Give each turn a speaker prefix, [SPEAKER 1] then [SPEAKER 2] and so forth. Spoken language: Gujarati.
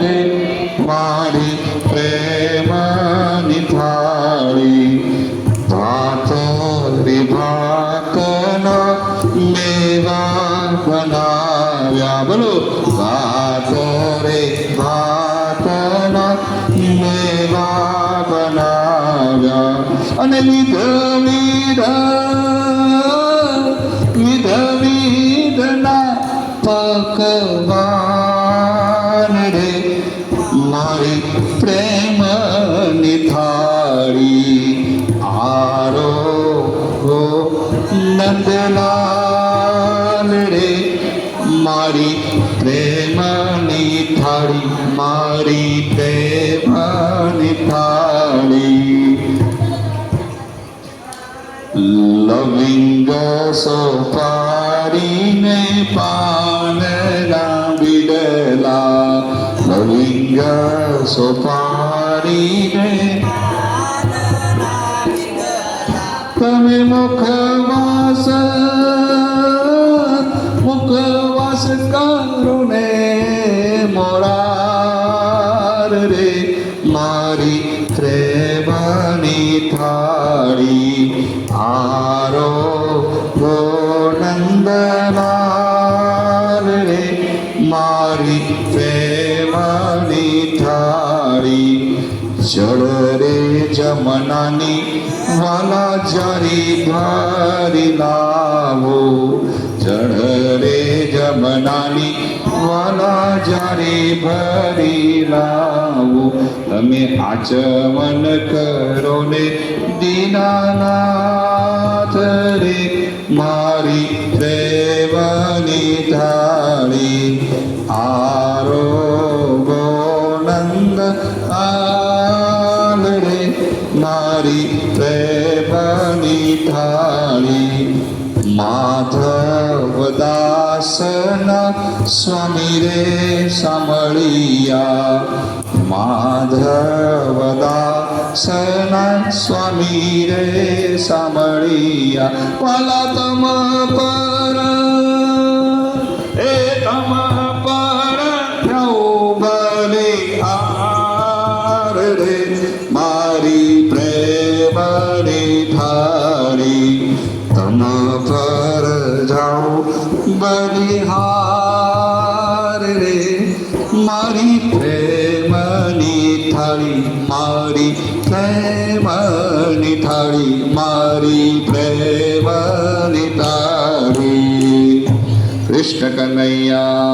[SPEAKER 1] રે મારી પ્રેમની થાળી ભાતો રે ભાતનો મેવા બનાવ્યા બોલો ભાતો રે ભાતનો મેવા બનાવ્યા અને વિધ વિધ પકવાન રે. મારી પ્રેમ થાળી આરો નંદલાલ રે. મારી પ્રેમ થાળી, મારી પ્રેમની થાળી. લવિંગ સોપારીને સોપારીને તમે મુખવાસ મુખવાસ કરો ને મોરાર રે. મારી પ્રેમની થાળી, આરો નંદલાલ રે. મારી જળ રે જમનાની વાલા જારી ભારી લાવો. જળ રે જમનાની વાલા જારી ભરી લાવો. તમે આચમન કરો ને દીનાનાથ રે, મારી દેવની થાળી આરો ગોનંદ રે મારી પ્રેમની થાળી, માધવદાસના સ્વામી રે સાંભળિયા. માધવદાસના સ્વામી રે સાંભળિયા. વાલા તમ પર એ તમ પર પ્રભુ આર બલિહાર રે મારી પ્રેમની થાળી મારી પ્રેમની થાળી મારી પ્રેમની થાળી કૃષ્ણ કનૈયા